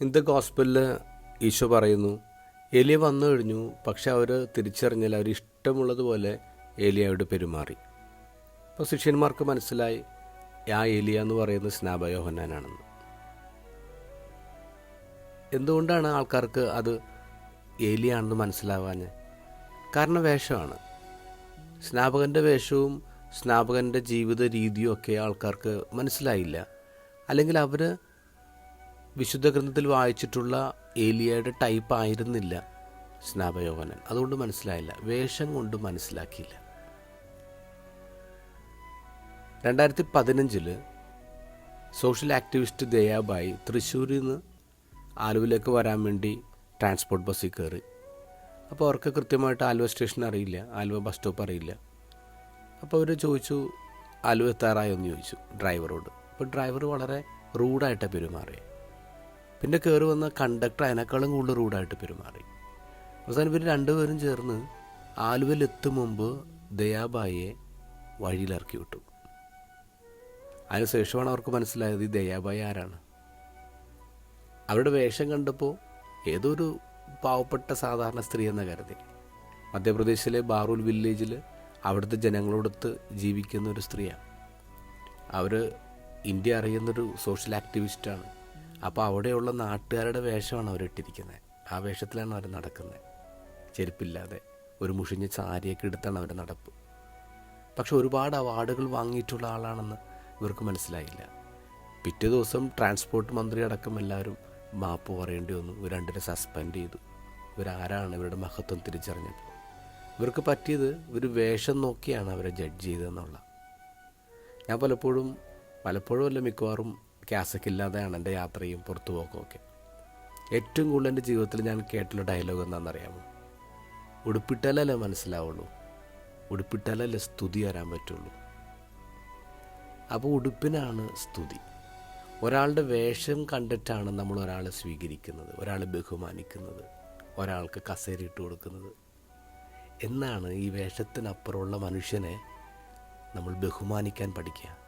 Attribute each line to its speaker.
Speaker 1: ഇന്നത്തെ ഗോസ്പലിൽ ഈശോ പറയുന്നു എലിയ വന്നു കഴിഞ്ഞു പക്ഷെ അവർ തിരിച്ചറിഞ്ഞാൽ അവർ ഇഷ്ടമുള്ളതുപോലെ അവിടെ പെരുമാറി. അപ്പോൾ ശിഷ്യന്മാർക്ക് മനസ്സിലായി ആ ഏലിയ എന്ന് പറയുന്നത് സ്നാപയോഹന്നാനാണെന്ന് എന്തുകൊണ്ടാണ് ആൾക്കാർക്ക് അത് ഏലിയാണെന്ന് മനസ്സിലാവാഞ്ഞ്? കാരണം വേഷമാണ്. സ്നാപകന്റെ വേഷവും സ്നാപകന്റെ ജീവിത രീതിയും ഒക്കെ ആൾക്കാർക്ക് മനസ്സിലായില്ല. അല്ലെങ്കിൽ അവർ വിശുദ്ധ ഗ്രന്ഥത്തിൽ വായിച്ചിട്ടുള്ള ഏലിയയുടെ ടൈപ്പ് ആയിരുന്നില്ല സ്നാപയോഹനൻ. അതുകൊണ്ട് മനസ്സിലായില്ല. വേഷം കൊണ്ട് മനസ്സിലാക്കിയില്ല. രണ്ടായിരത്തി പതിനഞ്ചിൽ സോഷ്യൽ ആക്ടിവിസ്റ്റ് ദയാബായി തൃശ്ശൂരിൽ നിന്ന് ആലുവിലേക്ക് വരാൻ വേണ്ടി ട്രാൻസ്പോർട്ട് ബസ്സിൽ കയറി. അപ്പോൾ അവർക്ക് കൃത്യമായിട്ട് ആലുവ സ്റ്റേഷൻ അറിയില്ല. ആലുവ ബസ് സ്റ്റോപ്പ് അറിയില്ല. അപ്പോൾ അവർ ചോദിച്ചു ആലുവ എത്താറായോ? എന്ന് ചോദിച്ചു ഡ്രൈവറോട് അപ്പോൾ ഡ്രൈവർ വളരെ റൂഡായിട്ടാണ് പെരുമാറി പിന്നെ കയറി വന്ന കണ്ടക്ടർ അതിനേക്കാളും കൂടുതൽ റൂഡായിട്ട് പെരുമാറി. അവസാനം പിന്നെ രണ്ടുപേരും ചേർന്ന് ആലുവയിൽ എത്തും മുമ്പ് ദയാബായിയെ വഴിയിലിറക്കി വിട്ടു. അതിനുശേഷമാണ് അവർക്ക് മനസ്സിലായത് ഈ ദയാബായി ആരാണ്. അവരുടെ വേഷം കണ്ടപ്പോൾ ഏതൊരു പാവപ്പെട്ട സാധാരണ സ്ത്രീ എന്ന കരുതി. മധ്യപ്രദേശിലെ ബാറൂൽ വില്ലേജിൽ അവിടുത്തെ ജനങ്ങളോടൊത്ത് ജീവിക്കുന്ന ഒരു സ്ത്രീയാണ്. അവർ ഇന്ത്യ അറിയുന്നൊരു സോഷ്യൽ ആക്ടിവിസ്റ്റാണ് അപ്പോൾ അവിടെയുള്ള നാട്ടുകാരുടെ വേഷമാണ് അവരിട്ടിരിക്കുന്നത് ആ വേഷത്തിലാണ് അവർ നടക്കുന്നത് ചെരുപ്പില്ലാതെ. ഒരു മുഷിഞ്ഞ സാരിയൊക്കെ എടുത്താണ് അവരുടെ നടപ്പ്. പക്ഷെ ഒരുപാട് അവാർഡുകൾ വാങ്ങിയിട്ടുള്ള ആളാണെന്ന് ഇവർക്ക് മനസ്സിലായില്ല. പിറ്റേ ദിവസം ട്രാൻസ്പോർട്ട് മന്ത്രി അടക്കം എല്ലാവരും മാപ്പ് പറയേണ്ടി വന്നു. ഇവർ രണ്ടിനെ സസ്പെൻഡ് ചെയ്തു. ഇവരാരാണ് ഇവരുടെ മഹത്വം തിരിച്ചറിഞ്ഞപ്പോൾ. ഇവർക്ക് പറ്റിയത് ഒരു വേഷം നോക്കിയാണ് അവരെ ജഡ്ജ് ചെയ്തതെന്നുള്ള. ഞാൻ പലപ്പോഴും പലപ്പോഴും അല്ല മിക്കവാറും ക്യാസൊക്കെ എന്റെ യാത്രയും പുറത്തു പോക്കും ഒക്കെ ഏറ്റവും കൂടുതൽ എന്റെ ജീവിതത്തിൽ ഞാൻ കേട്ടുള്ള ഡയലോഗ് എന്താണെന്നറിയാമോ? ഉടുപ്പിട്ടാലല്ലേ മനസ്സിലാവുള്ളൂ. ഉടുപ്പിട്ടാലല്ലേ സ്തുതി വരാൻ പറ്റുള്ളൂ. അപ്പോൾ ഉടുപ്പിനാണ് സ്തുതി. ഒരാളുടെ വേഷം കണ്ടിട്ടാണ് നമ്മൾ ഒരാളെ സ്വീകരിക്കുന്നത് ഒരാളെ ബഹുമാനിക്കുന്നത് ഒരാൾക്ക് കസേര ഇട്ട് കൊടുക്കുന്നത്. എന്നാണ് ഈ വേഷത്തിനപ്പുറമുള്ള മനുഷ്യനെ നമ്മൾ ബഹുമാനിക്കാൻ പഠിക്കുക.